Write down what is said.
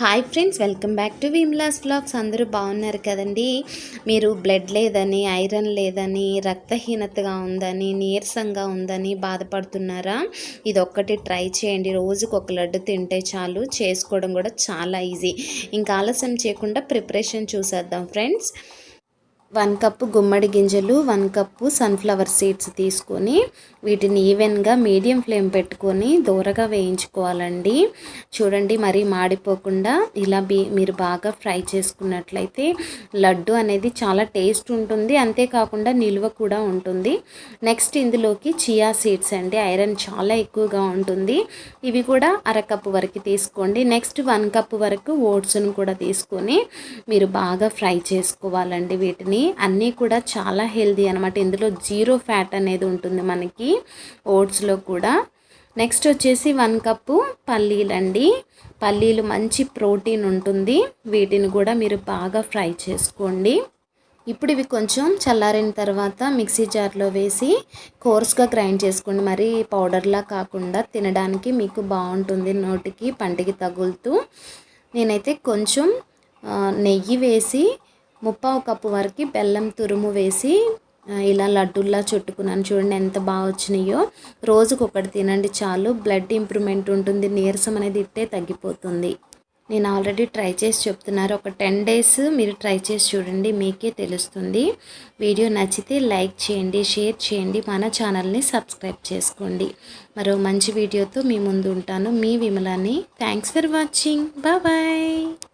Hi friends welcome back to Vimla's blogs అందరూ బాగున్నారు కదండి? మీరు బ్లడ్ లేదని ఐరన్ లేదని రక్తహీనతగా ఉందని నీరసంగా ఉందని బాధపడుతున్నారా? ఇది ఒక్కటి ట్రై చేయండి. రోజుకు ఒక లడ్డు తింటే చాలు. చేసుకోవడం కూడా చాలా ఈజీ. ఇంకా ఆలస్యం చేయకుండా ప్రిపరేషన్ చూసేద్దాం ఫ్రెండ్స్. వన్ కప్పు గుమ్మడి గింజలు వన్ కప్పు సన్ఫ్లవర్ సీడ్స్ తీసుకొని వీటిని ఈవెన్గా మీడియం ఫ్లేమ్ పెట్టుకొని దూరగా వేయించుకోవాలండి. చూడండి మరీ మాడిపోకుండా ఇలా బీ మీరు బాగా ఫ్రై చేసుకున్నట్లయితే లడ్డు అనేది చాలా టేస్ట్ ఉంటుంది. అంతేకాకుండా నిల్వ కూడా ఉంటుంది. నెక్స్ట్ ఇందులోకి చియా సీడ్స్ అండి. ఐరన్ చాలా ఎక్కువగా ఉంటుంది. ఇవి కూడా అరకప్పు వరకు తీసుకోండి. నెక్స్ట్ వన్ కప్పు వరకు ఓట్స్ను కూడా తీసుకొని మీరు బాగా ఫ్రై చేసుకోవాలండి వీటిని. అన్నీ కూడా చాలా హెల్దీ అనమాట ఇందులో జీరో ఫ్యాట్ అనేది ఉంటుంది మనకి ఓట్స్లో కూడా. నెక్స్ట్ వచ్చేసి వన్ కప్పు పల్లీలండి. పల్లీలు మంచి ప్రోటీన్ ఉంటుంది. వీటిని కూడా మీరు బాగా ఫ్రై చేసుకోండి. ఇప్పుడు ఇవి కొంచెం చల్లారిన తర్వాత మిక్సీ జార్లో వేసి కోర్స్గా గ్రైండ్ చేసుకోండి. మరి పౌడర్లా కాకుండా తినడానికి మీకు బాగుంటుంది నోటికి పంటికి తగులుతూ. నేనైతే కొంచెం నెయ్యి వేసి ముప్పావు కప్పు వరకు బెల్లం తురుము వేసి ఇలా లడ్డూల్లా చుట్టుకున్నాను. చూడండి ఎంత బాగా వచ్చినాయో. రోజుకు ఒకటి తినండి చాలు. బ్లడ్ ఇంప్రూవ్మెంట్ ఉంటుంది. నీరసం అనేది ఇట్టే తగ్గిపోతుంది. నేను ఆల్రెడీ ట్రై చేసి చెప్తున్నారు. ఒక టెన్ డేస్ మీరు ట్రై చేసి చూడండి. మీకే తెలుస్తుంది. వీడియో నచ్చితే లైక్ చేయండి షేర్ చేయండి. మన ఛానల్ని సబ్స్క్రైబ్ చేసుకోండి. మరో మంచి వీడియోతో మీ ముందు ఉంటాను. మీ విమలాని. Thanks for watching. బాయ్.